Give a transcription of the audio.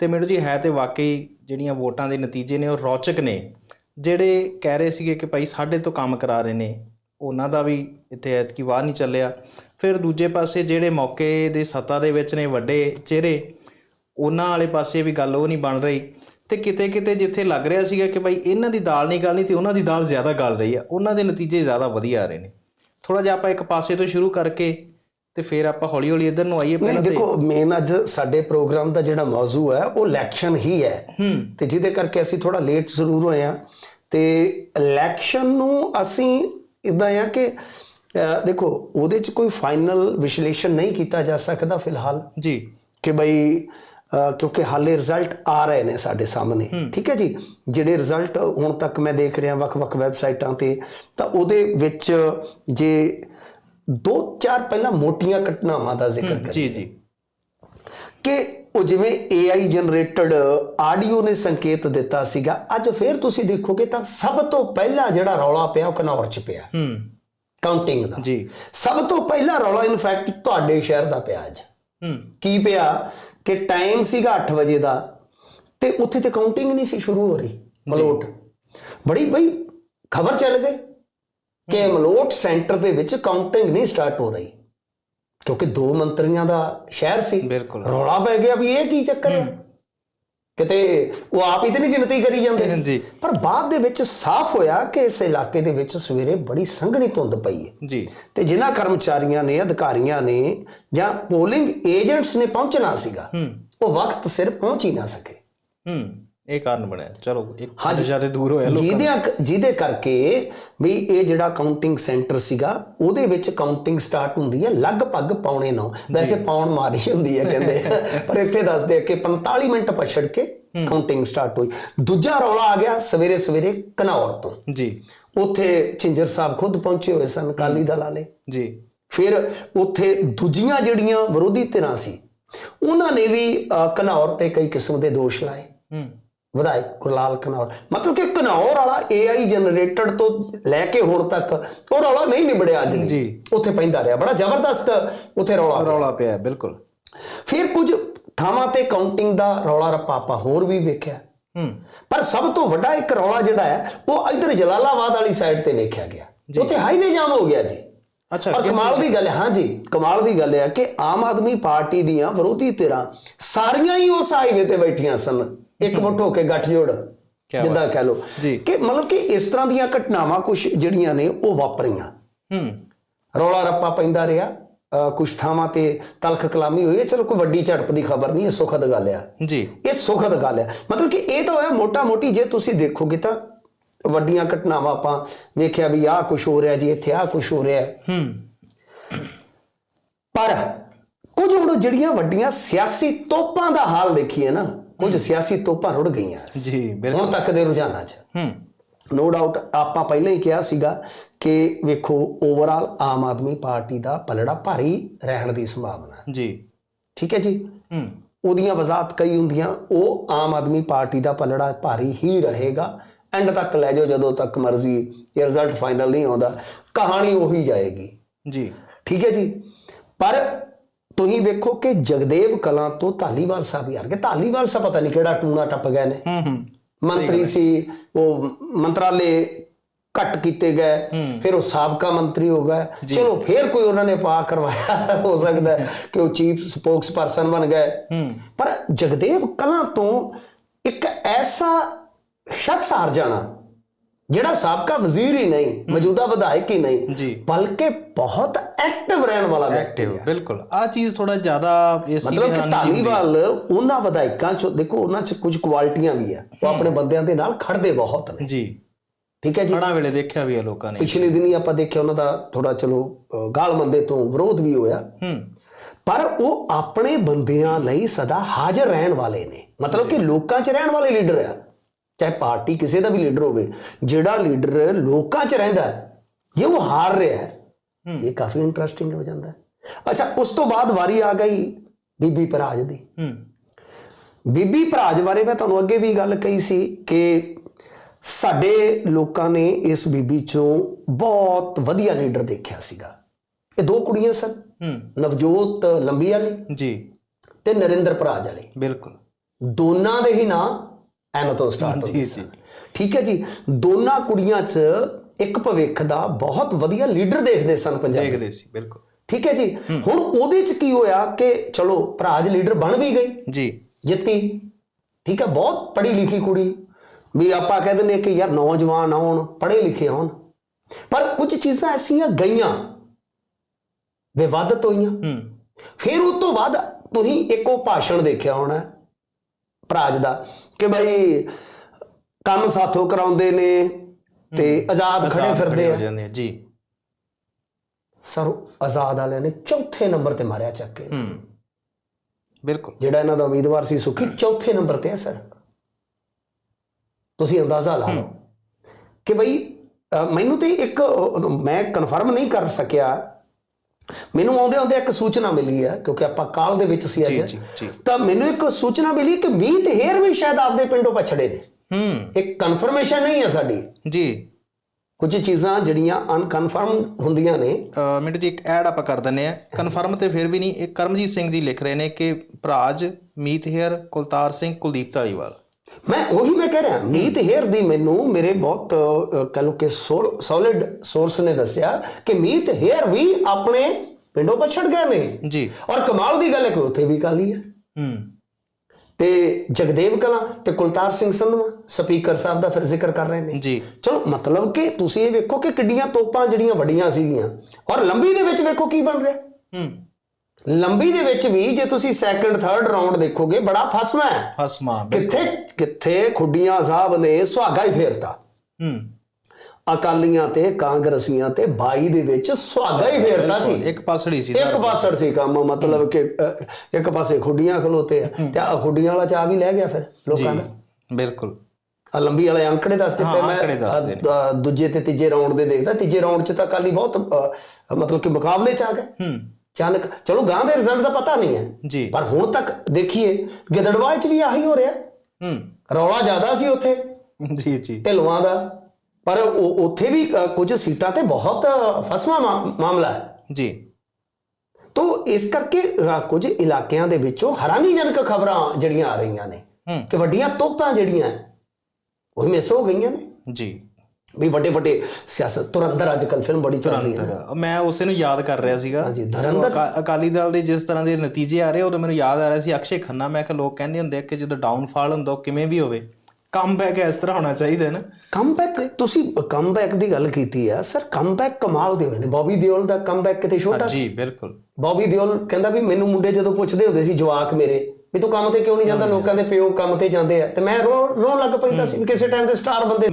ਤੇ ਮੈਡਮ ਜੀ, ਹੈ ਤੇ ਵਾਕਈ ਜਿਹੜੀਆਂ ਵੋਟਾਂ ਦੇ ਨਤੀਜੇ ਨੇ, ਉਹ ਰੌਚਕ ਨੇ। ਜਿਹੜੇ ਕਹਿ ਰਹੇ ਸੀਗੇ ਕਿ ਭਾਈ ਸਾਡੇ ਤੋਂ ਕੰਮ ਕਰਾ ਰਹੇ ਨੇ, ਉਹਨਾਂ ਦਾ ਵੀ ਇੱਥੇ ਐਤਕੀ ਵਾਰ ਨਹੀਂ ਚੱਲਿਆ। ਫਿਰ ਦੂਜੇ ਪਾਸੇ ਜਿਹੜੇ ਮੌਕੇ ਦੇ ਸੱਤਾ ਦੇ ਵਿੱਚ ਨੇ ਵੱਡੇ ਚਿਹਰੇ, ਉਹਨਾਂ ਵਾਲੇ ਪਾਸੇ ਵੀ ਗੱਲ ਉਹ ਨਹੀਂ ਬਣ ਰਹੀ। ਤੇ ਕਿਤੇ ਕਿਤੇ ਜਿੱਥੇ ਲੱਗ ਰਿਹਾ ਸੀਗਾ ਕਿ ਭਾਈ ਇਹਨਾਂ ਦੀ ਦਾਲ ਨਹੀਂ ਗਲਣੀ ਤੇ ਉਹਨਾਂ ਦੀ ਦਾਲ ਜ਼ਿਆਦਾ ਗਲ ਰਹੀ ਆ, ਉਹਨਾਂ ਦੇ ਨਤੀਜੇ ਜ਼ਿਆਦਾ ਵਧੀਆ ਆ ਰਹੇ ਨੇ। ਥੋੜਾ ਜਿਹਾ ਆਪਾਂ ਇੱਕ ਪਾਸੇ ਤੋਂ ਸ਼ੁਰੂ ਕਰਕੇ ਤੇ ਫਿਰ ਆਪਾਂ ਹੌਲੀ ਹੌਲੀ ਇਧਰ ਨੂੰ ਆਈਏ ਪਹਿਲਾਂ ਤੇ। ਦੇਖੋ ਮੇਨ ਅੱਜ ਸਾਡੇ ਪ੍ਰੋਗਰਾਮ ਦਾ ਜਿਹੜਾ ਮੌਜੂ ਹੈ ਉਹ ਇਲੈਕਸ਼ਨ ਹੀ ਹੈ। ਤੇ ਜਿਹਦੇ ਕਰਕੇ ਅਸੀਂ ਥੋੜਾ ਲੇਟ ਜ਼ਰੂਰ ਹੋਏ ਆ ਤੇ ਇਲੈਕਸ਼ਨ ਨੂੰ ਅਸੀਂ ਇਦਾਂ ਆ ਕਿ ਦੇਖੋ ਉਹਦੇ 'ਚ ਕੋਈ ਫਾਈਨਲ ਵਿਸ਼ਲੇਸ਼ਣ ਨਹੀਂ ਕੀਤਾ ਜਾ ਸਕਦਾ ਫਿਲਹਾਲ। ਜੀ। ਕਿ ਬਈ ਕਿਉਂਕਿ ਹਾਲੇ ਰਿਜ਼ਲਟ ਆ ਰਹੇ ਨੇ ਸਾਡੇ ਸਾਹਮਣੇ। ਠੀਕ ਹੈ ਜੀ? ਜਿਹੜੇ ਰਿਜ਼ਲਟ ਹੁਣ ਤੱਕ ਮੈਂ ਦੇਖ ਰਿਹਾ ਵੱਖ-ਵੱਖ ਵੈਬਸਾਈਟਾਂ ਤੇ ਤਾਂ ਉਹਦੇ ਵਿੱਚ ਜੇ ਦੋ ਚਾਰ ਪਹਿਲਾਂ ਮੋਟੀਆਂ ਘਟਨਾਵਾਂ ਦਾ ਜ਼ਿਕਰ ਕਰੀਏ। ਜੀ ਜੀ। ਕਿ ਉਹ ਜਿਵੇਂ AI ਜਨਰੇਟਡ ਆਡੀਓ ਨੇ ਸੰਕੇਤ ਦਿੱਤਾ ਸੀਗਾ ਅੱਜ ਫੇਰ ਤੁਸੀਂ ਦੇਖੋਗੇ ਤਾਂ ਸਭ ਤੋਂ ਪਹਿਲਾ ਜਿਹੜਾ ਰੌਲਾ ਪਿਆ ਉਹ ਘਨੌਰ ਚ ਪਿਆ। ਹੂੰ। ਕਾਊਂਟਿੰਗ ਦਾ। ਜੀ। ਸਭ ਤੋਂ ਪਹਿਲਾ ਰੌਲਾ ਇਨਫੈਕਟ ਤੁਹਾਡੇ ਸ਼ਹਿਰ ਦਾ ਪਿਆ ਅੱਜ। ਹੂੰ। ਕੀ ਪਿਆ? ਕਿ ਟਾਈਮ ਸੀਗਾ 8 ਵਜੇ ਦਾ ਤੇ ਉੱਥੇ ਤੇ ਕਾਊਂਟਿੰਗ ਨਹੀਂ ਸੀ ਸ਼ੁਰੂ ਹੋ ਰਹੀ। ਮਲੋਟ ਬੜੀ ਬਈ ਖਬਰ ਚੱਲ ਗਈ। ਕਿ ਮਲੋਟ ਸੈਂਟਰ ਦੇ ਵਿੱਚ ਕਾਊਂਟਿੰਗ ਨਹੀਂ ਸਟਾਰਟ ਹੋ ਰਹੀ। ਕਿਉਂਕਿ ਦੋ ਮੰਤਰੀਆਂ ਦਾ ਸ਼ਹਿਰ ਸੀ। ਰੌਲਾ ਪੈ ਗਿਆ ਵੀ ਇਹ ਕੀ ਚੱਕਰ ਹੈ ਕਿਤੇ ਉਹ ਆਪ ਹੀ ਤੇ ਨਹੀਂ ਗਿਣਤੀ ਕਰੀ ਜਾਂਦੇ। ਜੀ। ਪਰ ਬਾਅਦ ਦੇ ਵਿੱਚ ਸਾਫ਼ ਹੋਇਆ ਕਿ ਇਸ ਇਲਾਕੇ ਦੇ ਵਿੱਚ ਸਵੇਰੇ ਬੜੀ ਸੰਘਣੀ ਧੁੰਦ ਪਈ ਹੈ। ਜੀ। ਤੇ ਜਿਨ੍ਹਾਂ ਕਰਮਚਾਰੀਆਂ ਨੇ ਅਧਿਕਾਰੀਆਂ ਨੇ ਜਾਂ ਪੋਲਿੰਗ ਏਜੰਟਸ ਨੇ ਪਹੁੰਚਣਾ ਸੀਗਾ ਉਹ ਵਕਤ ਸਿਰ ਪਹੁੰਚ ਹੀ ਨਾ ਸਕੇ। ਹੂੰ। ਇਹ ਕਾਰਨ ਬਣਿਆ। ਚਲੋ ਇੱਕ ਹੱਦ ਜ਼ਿਆਦਾ ਦੂਰ ਹੋਇਆ ਲੋਕ ਜਿਹਦੇ ਜਿਹਦੇ ਕਰਕੇ ਵੀ ਇਹ ਜਿਹੜਾ ਕਾਊਂਟਿੰਗ ਸੈਂਟਰ ਸੀਗਾ ਉਹਦੇ ਵਿੱਚ ਕਾਊਂਟਿੰਗ ਸਟਾਰਟ ਹੁੰਦੀ ਹੈ ਲਗਭਗ ਪੌਣੇ 9 ਵੈਸੇ ਪੌਣ ਮਾਰੀ ਹੁੰਦੀ ਹੈ ਕਹਿੰਦੇ। ਪਰ ਇੱਥੇ ਦੱਸਦੇ ਆ ਕਿ 45 ਮਿੰਟ ਪਛੜ ਕੇ ਕਾਊਂਟਿੰਗ ਸਟਾਰਟ ਹੋਈ। ਦੂਜਾ ਰੌਲਾ ਆ ਗਿਆ ਸਵੇਰੇ ਸਵੇਰੇ ਘਨੌਰ ਤੋਂ। ਜੀ। ਉੱਥੇ ਝਿੰਜਰ ਸਾਹਿਬ ਖੁਦ ਪਹੁੰਚੇ ਹੋਏ ਸਨ ਕਾਲੀ ਦਲ ਵਾਲੇ। ਜੀ। ਫਿਰ ਉੱਥੇ ਦੂਜੀਆਂ ਜਿਹੜੀਆਂ ਵਿਰੋਧੀ ਧਿਰਾਂ ਸੀ ਉਹਨਾਂ ਨੇ ਵੀ ਘਨੌਰ ਤੇ ਕਈ ਕਿਸਮ ਦੇ ਦੋਸ਼ ਲਾਏ। ਹੂੰ ਵਿਧਾਇਕ ਗੁਰਲਾਲ ਘਨੌਰ ਮਤਲਬ ਕਿ ਘਨੌਰ ਵਾਲਾ AI ਜਨਰੇਟਡ ਤੋਂ ਲੈ ਕੇ ਹੁਣ ਤੱਕ ਉਹ ਰੌਲਾ ਨਹੀਂ ਨਿਬੜਿਆ ਅੱਜ ਜੀ। ਉੱਥੇ ਪੈਂਦਾ ਰਿਹਾ। ਬੜਾ ਜ਼ਬਰਦਸਤ ਉੱਥੇ ਰੌਲਾ। ਰੌਲਾ ਪਿਆ ਬਿਲਕੁਲ। ਫਿਰ ਕੁਝ ਥਾਵਾਂ ਤੇ ਕਾਊਂਟਿੰਗ ਦਾ ਰੌਲਾ ਰੱਪਾ ਆਪਾਂ ਹੋਰ ਵੀ ਵੇਖਿਆ। ਹੂੰ। ਪਰ ਸਭ ਤੋਂ ਵੱਡਾ ਇੱਕ ਰੌਲਾ ਜਿਹੜਾ ਹੈ ਉਹ ਇਧਰ ਜਲਾਲਾਬਾਦ ਵਾਲੀ ਸਾਈਡ ਤੇ ਵੇਖਿਆ ਗਿਆ। ਉੱਥੇ ਹਾਈਵੇ ਜਾਮ ਹੋ ਗਿਆ ਜੀ। ਅੱਛਾ ਔਰ ਕਮਾਲ ਦੀ ਗੱਲ ਹੈ ਹਾਂਜੀ ਕਮਾਲ ਦੀ ਗੱਲ ਹੈ ਕਿ ਆਮ ਆਦਮੀ ਪਾਰਟੀ ਦੀਆਂ ਵਿਰੋਧੀ ਧਿਰਾਂ ਸਾਰੀਆਂ ਹੀ ਉਸ ਹਾਈਵੇ ਤੇ ਬੈਠੀਆਂ ਸਨ। ਇਕਮੁੱਠ ਹੋ ਕੇ ਗੱਠਜੋੜ ਜਿੱਦਾਂ ਕਹਿ ਜੀ। ਕਿ ਮਤਲਬ ਕਿ ਇਸ ਤਰ੍ਹਾਂ ਦੀਆਂ ਘਟਨਾਵਾਂ ਕੁਝ ਜਿਹੜੀਆਂ ਨੇ ਉਹ ਵਾਪਰੀਆਂ। ਹੂੰ। ਰੌਲਾ ਰੱਪਾ ਪੈਂਦਾ ਰਿਹਾ ਕੁਝ ਥਾਵਾਂ ਤੇ ਤਲਖ ਕਲਾਮੀ ਹੋਈ ਹੈ ਚਲੋ ਕੋਈ ਵੱਡੀ ਝੜਪ ਦੀ ਖਬਰ ਨਹੀਂ ਇਹ ਸੁਖਦ ਗੱਲ ਆ। ਜੀ। ਇਹ ਸੁਖਦ ਗੱਲ ਹੈ ਮਤਲਬ ਕਿ ਇਹ ਤਾਂ ਹੋਇਆ ਮੋਟਾ ਮੋਟੀ ਜੇ ਤੁਸੀਂ ਦੇਖੋਗੇ ਤਾਂ ਵੱਡੀਆਂ ਘਟਨਾਵਾਂ ਆਪਾਂ ਵੇਖਿਆ ਵੀ ਆਹ ਕੁਝ ਹੋ ਰਿਹਾ ਜੀ ਇੱਥੇ ਆਹ ਕੁਝ ਹੋ ਰਿਹਾ ਹੂੰ। ਪਰ ਕੁਝ ਹੁਣ ਜਿਹੜੀਆਂ ਵੱਡੀਆਂ ਸਿਆਸੀ ਤੋਪਾਂ ਦਾ ਹਾਲ ਦੇਖੀਏ ਨਾ ਕੁਝ ਸਿਆਸੀ ਤੋਪਾਂ ਰੁੜ ਗਈਆਂ। ਜੀ ਬਿਲਕੁਲ। ਹੁਣ ਤੱਕ ਦੇ ਰੁਝਾਨਾਂ 'ਚ। ਹੂੰ। ਨੋ ਡਾਊਟ ਆਪਾਂ ਪਹਿਲਾਂ ਹੀ ਕਿਹਾ ਸੀਗਾ ਕਿ ਵੇਖੋ ਓਵਰਆਲ ਆਮ ਆਦਮੀ ਪਾਰਟੀ ਦਾ ਪਲੜਾ ਭਾਰੀ ਰਹਿਣ ਦੀ ਸੰਭਾਵਨਾ ਜੀ। ਠੀਕ ਹੈ ਜੀ? ਹੂੰ। ਉਹਦੀਆਂ ਵਜ਼ਾਤ ਕਈ ਹੁੰਦੀਆਂ ਉਹ ਆਮ ਆਦਮੀ ਪਾਰਟੀ ਦਾ ਪਲੜਾ ਭਾਰੀ ਹੀ ਰਹੇਗਾ। ਐਂਡ ਤੱਕ ਲੈ ਜਾਓ ਜਦੋਂ ਤੱਕ ਮਰਜ਼ੀ ਇਹ ਰਿਜ਼ਲਟ ਫਾਈਨਲ ਨਹੀਂ ਆਉਂਦਾ। ਕਹਾਣੀ ਉਹੀ ਜਾਏਗੀ। ਜੀ। ਠੀਕ ਹੈ ਜੀ? ਪਰ ਤੁਸੀਂ ਵੇਖੋ ਕਿ ਜਗਦੇਵ ਕਲਾਂ ਤੋਂ ਧਾਲੀਵਾਲ ਸਾਹਿਬ ਹਾਰ ਗਏ। ਧਾਲੀਵਾਲ ਸਾਹਿਬ ਪਤਾ ਨਹੀਂ ਕਿਹੜਾ ਟੂਣਾ ਟੱਪ ਗਏ ਨੇ। ਹੂੰ ਹੂੰ। ਮੰਤਰੀ ਸੀ ਉਹ ਮੰਤਰਾਲੇ ਘੱਟ ਕੀਤੇ ਗਏ। ਫਿਰ ਉਹ ਸਾਬਕਾ ਮੰਤਰੀ ਹੋ ਗਏ। ਚਲੋ ਫਿਰ ਕੋਈ ਉਹਨਾਂ ਨੇ ਪਾ ਕਰਵਾਇਆ ਹੋ ਸਕਦਾ ਕਿ ਉਹ ਚੀਫ ਸਪੋਕਸ ਪਰਸਨ ਬਣ ਗਏ। ਪਰ ਜਗਦੇਵ ਕਲਾਂ ਤੋਂ ਇੱਕ ਐਸਾ ਸ਼ਖਸ ਹਾਰ ਜਾਣਾ ਜਿਹੜਾ ਸਾਬਕਾ ਵਜ਼ੀਰ ਹੀ ਨਹੀਂ ਮੌਜੂਦਾ ਵਿਧਾਇਕ ਹੀ ਨਹੀਂ ਬਲਕਿ ਬਹੁਤ ਐਕਟਿਵ ਰਹਿਣ ਵਾਲਾ ਐਕਟਿਵ ਬਿਲਕੁਲ। ਆ ਚੀਜ਼ ਥੋੜਾ ਜ਼ਿਆਦਾ ਇਸ ਮਤਲਬ ਕਿ ਧਾਲੀਵਾਲ ਉਹਨਾਂ ਵਿਧਾਇਕਾਂ ਚ ਦੇਖੋ ਉਹਨਾਂ ਚ ਕੁਝ ਕੁਆਲਿਟੀਆਂ ਵੀ ਆ। ਉਹ ਆਪਣੇ ਬੰਦਿਆਂ ਦੇ ਨਾਲ ਖੜਦੇ ਬਹੁਤ ਨੇ। ਜੀ। ਠੀਕ ਹੈ ਜੀ? ਹੜਾਂ ਵੇਲੇ ਦੇਖਿਆ ਵੀ ਆ ਲੋਕਾਂ ਨੇ। ਪਿਛਲੇ ਦਿਨੀ ਆਪਾਂ ਦੇਖਿਆ ਉਹਨਾਂ ਦਾ ਥੋੜਾ ਚਲੋ ਗਾਲ ਮੰਦੇ ਤੋਂ ਵਿਰੋਧ ਵੀ ਹੋਇਆ। ਹੂੰ। ਪਰ ਉਹ ਆਪਣੇ ਬੰਦਿਆਂ ਲਈ ਸਦਾ ਹਾਜ਼ਰ ਰਹਿਣ ਵਾਲੇ ਨੇ। ਮਤਲਬ ਕਿ ਲੋਕਾਂ 'ਚ ਰਹਿਣ ਵਾਲੇ ਲੀਡਰ ਆ। ਚਾਹੇ ਪਾਰਟੀ ਕਿਸੇ ਦਾ ਵੀ ਲੀਡਰ ਹੋਵੇ ਜਿਹੜਾ ਲੀਡਰ ਲੋਕਾਂ 'ਚ ਰਹਿੰਦਾ ਹੈ, ਜੇ ਉਹ ਹਾਰ ਰਿਹਾ ਹੈ ਇਹ ਕਾਫੀ ਇੰਟਰਸਟਿੰਗ ਹੋ ਜਾਂਦਾ ਹੈ। ਅੱਛਾ ਉਸ ਤੋਂ ਬਾਅਦ ਵਾਰੀ ਆ ਗਈ ਬੀਬੀ ਪਰਾਜ ਦੀ। ਬੀਬੀ ਭਰਾਜ ਬਾਰੇ ਮੈਂ ਤੁਹਾਨੂੰ ਅੱਗੇ ਵੀ ਗੱਲ ਕਹੀ ਸੀ ਕਿ ਸਾਡੇ ਲੋਕਾਂ ਨੇ ਇਸ ਬੀਬੀ ਚੋਂ ਬਹੁਤ ਵਧੀਆ ਲੀਡਰ ਦੇਖਿਆ ਸੀਗਾ। ਇਹ ਦੋ ਕੁੜੀਆਂ ਸਨ। ਨਵਜੋਤ ਲੰਬੀ ਵਾਲੀ ਜੀ। ਤੇ ਨਰਿੰਦਰ ਭਰਾਜ ਵਾਲੀ। ਬਿਲਕੁਲ। ਦੋਨਾਂ ਦੇ ਹੀ ਨਾਂ ਐਨ ਤੋਂ ਸਟਾਰਟ ਜੀ ਜੀ। ਠੀਕ ਹੈ ਜੀ ਦੋਨਾਂ ਕੁੜੀਆਂ 'ਚ ਇੱਕ ਭਵਿੱਖ ਦਾ ਬਹੁਤ ਵਧੀਆ ਲੀਡਰ ਦੇਖਦੇ ਸਨ ਪੰਜਾਬ। ਦੇਖਦੇ ਸੀ ਬਿਲਕੁਲ। ਠੀਕ ਹੈ ਜੀ ਹੁਣ ਉਹਦੇ 'ਚ ਕੀ ਹੋਇਆ ਕਿ ਚਲੋ ਭਰਾਜ ਲੀਡਰ ਬਣ ਵੀ ਗਈ। ਜੀ। ਜਿੱਤੀ। ਠੀਕ ਹੈ ਬਹੁਤ ਪੜ੍ਹੀ ਲਿਖੀ ਕੁੜੀ। ਵੀ ਆਪਾਂ ਕਹਿ ਦਿੰਦੇ ਕਿ ਯਾਰ ਨੌਜਵਾਨ ਆਉਣ ਪੜ੍ਹੇ ਲਿਖੇ ਹੋਣ। ਪਰ ਕੁਝ ਚੀਜ਼ਾਂ ਐਸੀਆਂ ਗਈਆਂ ਵਿਵਾਦਤ ਹੋਈਆਂ ਫਿਰ ਉਸ ਤੋਂ ਬਾਅਦ ਤੁਸੀਂ ਇੱਕ ਭਾਸ਼ਣ ਦੇਖਿਆ ਹੋਣਾ ਭਰਾਜ ਦਾ ਕਿ ਭਾਈ ਕੰਮ ਸਾਥੋਂ ਕਰਾਉਂਦੇ ਨੇ ਤੇ ਆਜ਼ਾਦ ਖੜੇ ਫਿਰਦੇ ਆ। ਆ ਜੀ। ਸਰ ਆਜ਼ਾਦ ਵਾਲਿਆਂ ਨੇ ਚੌਥੇ ਨੰਬਰ ਤੇ ਮਾਰਿਆ ਚੱਕ ਕੇ। ਹੂੰ। ਬਿਲਕੁਲ। ਜਿਹੜਾ ਇਹਨਾਂ ਦਾ ਉਮੀਦਵਾਰ ਸੀ ਸੁਖੀ ਚੌਥੇ ਨੰਬਰ ਤੇ ਹੈ ਸਰ। ਤੁਸੀਂ ਅੰਦਾਜ਼ਾ ਲਾ ਲਓ। ਕਿ ਅ, ਮੈਨੂੰ ਤੇ ਇੱਕ ਮੈਂ ਕਨਫਰਮ ਨਹੀਂ ਕਰ ਸਕਿਆ ਮੈਨੂੰ ਆਉਂਦੇ ਆਉਂਦੇ ਇੱਕ ਸੂਚਨਾ ਮਿਲੀ ਹੈ ਕਿਉਂਕਿ ਆਪਾਂ ਕਾਲ ਦੇ ਵਿੱਚ ਸੀ ਅੱਜ। ਤਾਂ ਮੈਨੂੰ ਇੱਕ ਸੂਚਨਾ ਮਿਲੀ ਕਿ ਮੀਤ ਹੇਰ ਵੀ ਸ਼ਾਇਦ ਆਪਦੇ ਪਿੰਡੋਂ ਪਛੜੇ ਨੇ। ਹੂੰ। ਇੱਕ ਕਨਫਰਮੇਸ਼ਨ ਨਹੀਂ ਹੈ ਸਾਡੀ। ਜੀ। ਕੁਝ ਚੀਜ਼ਾਂ ਜਿਹੜੀਆਂ ਅਨਕਨਫਰਮ ਹੁੰਦੀਆਂ ਨੇ। ਮਿੰਟ ਜੀ ਇੱਕ ਐਡ ਆਪਾਂ ਕਰ ਦਿੰਨੇ ਆ ਕਨਫਰਮ ਤੇ ਫਿਰ ਵੀ ਨਹੀਂ ਇਹ ਕਰਮਜੀਤ ਸਿੰਘ ਜੀ ਲਿਖ ਰਹੇ ਨੇ ਕਿ ਭਰਾਜ ਮੀਤ ਹੇਅਰ ਕੁਲਤਾਰ ਸਿੰਘ ਕੁਲਦੀਪ ਧਾਲੀਵਾਲ। ਮੈਂ ਉਹੀ ਮੈਂ ਕਹਿ ਰਿਹਾ ਮੀਤ ਹੇਰ ਦੀ ਮੈਨੂੰ ਮੇਰੇ ਬਹੁਤ ਕਹ ਲਓ ਕਿ ਸੋਲਿਡ ਸੋਰਸ ਨੇ ਦੱਸਿਆ ਕਿ ਮੀਤ ਹੇਰ ਵੀ ਆਪਣੇ ਪਿੰਡੋਂ ਪਛੜ ਗਏ ਨੇ। ਜੀ। ਔਰ ਕਮਾਲ ਦੀ ਗੱਲ ਹੈ ਕਿ ਉੱਥੇ ਵੀ ਕਾਲੀ ਹੈ। ਹੂੰ। ਤੇ ਜਗਦੇਵ ਕਲਾਂ ਤੇ ਕੁਲਤਾਰ ਸਿੰਘ ਸੰਧਵਾ ਸਪੀਕਰ ਸਾਹਿਬ ਦਾ ਫਿਰ ਜ਼ਿਕਰ ਕਰ ਰਹੇ ਨੇ। ਜੀ। ਚਲੋ ਮਤਲਬ ਕਿ ਤੁਸੀਂ ਇਹ ਵੇਖੋ ਕਿ ਕਿੱਡੀਆਂ ਤੋਪਾਂ ਜਿਹੜੀਆਂ ਵੱਡੀਆਂ ਸੀਗੀਆਂ ਔਰ ਲੰਬੀ ਦੇ ਵਿੱਚ ਵੇਖੋ ਕੀ ਬਣ ਰਿਹਾ। ਹੂੰ। ਲੰਬੀ ਦੇ ਵਿੱਚ ਵੀ ਜੇ ਤੁਸੀਂ ਸੈਕੰਡ ਥਰਡ ਰਾਉਂਡ ਦੇਖੋਗੇ ਬੜਾ ਫਸਵਾ ਹੈ। ਹਸਮਾ ਕਿੱਥੇ ਕਿੱਥੇ ਖੁੱਡੀਆਂ ਸਾਹਿਬ ਨੇ ਸੁਹਾਗਾ ਹੀ ਫੇਰਤਾ। ਹੂੰ। ਅਕਾਲੀਆਂ ਤੇ ਕਾਂਗਰਸੀਆਂ ਤੇ 22 ਦੇ ਵਿੱਚ ਸੁਹਾਗਾ ਹੀ ਫੇਰਤਾ ਸੀ। ਇੱਕ ਪਾਸੜੀ ਸੀ ਇੱਕ ਪਾਸੜ ਸੀ ਕੰਮ ਮਤਲਬ ਕਿ ਇੱਕ ਪਾਸੇ ਖੁੱਡੀਆਂ ਖਲੋਤੇ ਆ ਤੇ ਆ ਖੁੱਡੀਆਂ ਵਾਲਾ ਚਾਹ ਵੀ ਲੈ ਗਿਆ ਫਿਰ ਲੋਕਾਂ ਦਾ। ਬਿਲਕੁਲ। ਆ ਲੰਬੀ ਵਾਲੇ ਅੰਕੜੇ ਦੱਸ ਦਿੱਤੇ ਮੈਂ ਦੂਜੇ ਤੇ ਤੀਜੇ ਰਾਉਂਡ ਦੇ ਦੇਖਦਾ ਤੀਜੇ ਰਾਉਂਡ 'ਚ ਤਾਂ ਅਕਾਲੀ ਬਹੁਤ ਮਤਲਬ ਕਿ ਮੁਕਾਬਲੇ 'ਚ ਆ ਗਏ ਹੂੰ। ਅਚਾਨਕ ਚਲੋ ਗਾਂ ਦੇ ਰਿਜ਼ਲਟ ਦਾ ਪਤਾ ਨਹੀਂ ਹੈ। ਜੀ। ਪਰ ਹੁਣ ਤੱਕ ਦੇਖੀਏ ਗਿੱਦੜਵਾਹ 'ਚ ਵੀ ਆਹੀ ਹੋ ਰਿਹਾ। ਹੂੰ। ਰੌਲਾ ਜ਼ਿਆਦਾ ਸੀ ਉੱਥੇ। ਜੀ ਜੀ। ਢਿਲਵਾਂ ਦਾ। ਪਰ ਉਹ- ਉੱਥੇ ਵੀ ਕੁਝ ਸੀਟਾਂ ਤੇ ਬਹੁਤ ਫਸਵਾ ਮਾਮਲਾ ਹੈ। ਜੀ। ਤੋ ਇਸ ਕਰਕੇ ਕੁਝ ਇਲਾਕਿਆਂ ਦੇ ਵਿੱਚੋਂ ਹੈਰਾਨੀਜਨਕ ਖਬਰਾਂ ਜਿਹੜੀਆਂ ਆ ਰਹੀਆਂ ਨੇ ਕਿ ਵੱਡੀਆਂ ਤੋਪਾਂ ਜਿਹੜੀਆਂ ਉਹ ਮਿਸ ਹੋ ਗਈਆਂ ਨੇ। ਜੀ। ਵੀ ਵੱਡੇ ਵੱਡੇ ਸਿਆਸਤ ਤੁਰੰਦਰ ਅੱਜ ਕੱਲ ਫਿਲਮ ਬੜੀ ਚੱਲ ਰਹੀ ਹੈ। ਮੈਂ ਉਸੇ ਨੂੰ ਯਾਦ ਕਰ ਰਿਹਾ ਸੀਗਾ। ਅਕਾਲੀ ਦਲ ਦੇ ਜਿਸ ਤਰ੍ਹਾਂ ਦੇ ਨਤੀਜੇ ਆ ਰਹੇ ਉਦੋਂ ਮੈਨੂੰ ਯਾਦ ਆ ਰਿਹਾ ਸੀ ਅਕਸ਼ੇ ਖੰਨਾ। ਮੈਂ ਕਿ ਲੋਕ ਕਹਿੰਦੇ ਹੁੰਦੇ ਕਿ ਜਦੋਂ ਡਾਊਨਫਾਲ ਹੁੰਦਾ ਕਿਵੇਂ ਵੀ ਹੋਵੇ। ਕਮਬੈਕ ਇਸ ਤਰ੍ਹਾਂ ਹੋਣਾ ਚਾਹੀਦਾ ਹੈ ਨਾ। ਕਮਬੈਕ ਤੁਸੀਂ ਕਮਬੈਕ ਦੀ ਗੱਲ ਕੀਤੀ ਆ ਸਰ ਕਮਬੈਕ ਕਮਾਲ ਦੇ ਹੋਏ ਨੇ। ਬੌਬੀ ਦਿਓਲ ਦਾ ਕਮਬੈਕ ਕਿਤੇ ਛੋਟਾ ਸੀ? ਜੀ ਬਿਲਕੁਲ। ਬੌਬੀ ਦਿਓਲ ਕਹਿੰਦਾ ਵੀ ਮੈਨੂੰ ਮੁੰਡੇ ਜਦੋਂ ਪੁੱਛਦੇ ਹੁੰਦੇ ਸੀ ਜਵਾਕ ਮੇਰੇ ਵੀ ਤੂੰ ਕੰਮ ਤੇ ਕਿਉਂ ਨਹੀਂ ਜਾਂਦਾ? ਲੋਕਾਂ ਦੇ ਪਿਓ ਕੰਮ ਤੇ ਜਾਂਦੇ ਆ। ਤੇ ਮੈਂ ਰੋ ਰੋਣ ਲੱਗ ਪੈਂਦਾ ਸੀ ਕਿਸੇ ਟਾਈਮ ਤੇ ਸਟਾਰ ਬੰਦੇ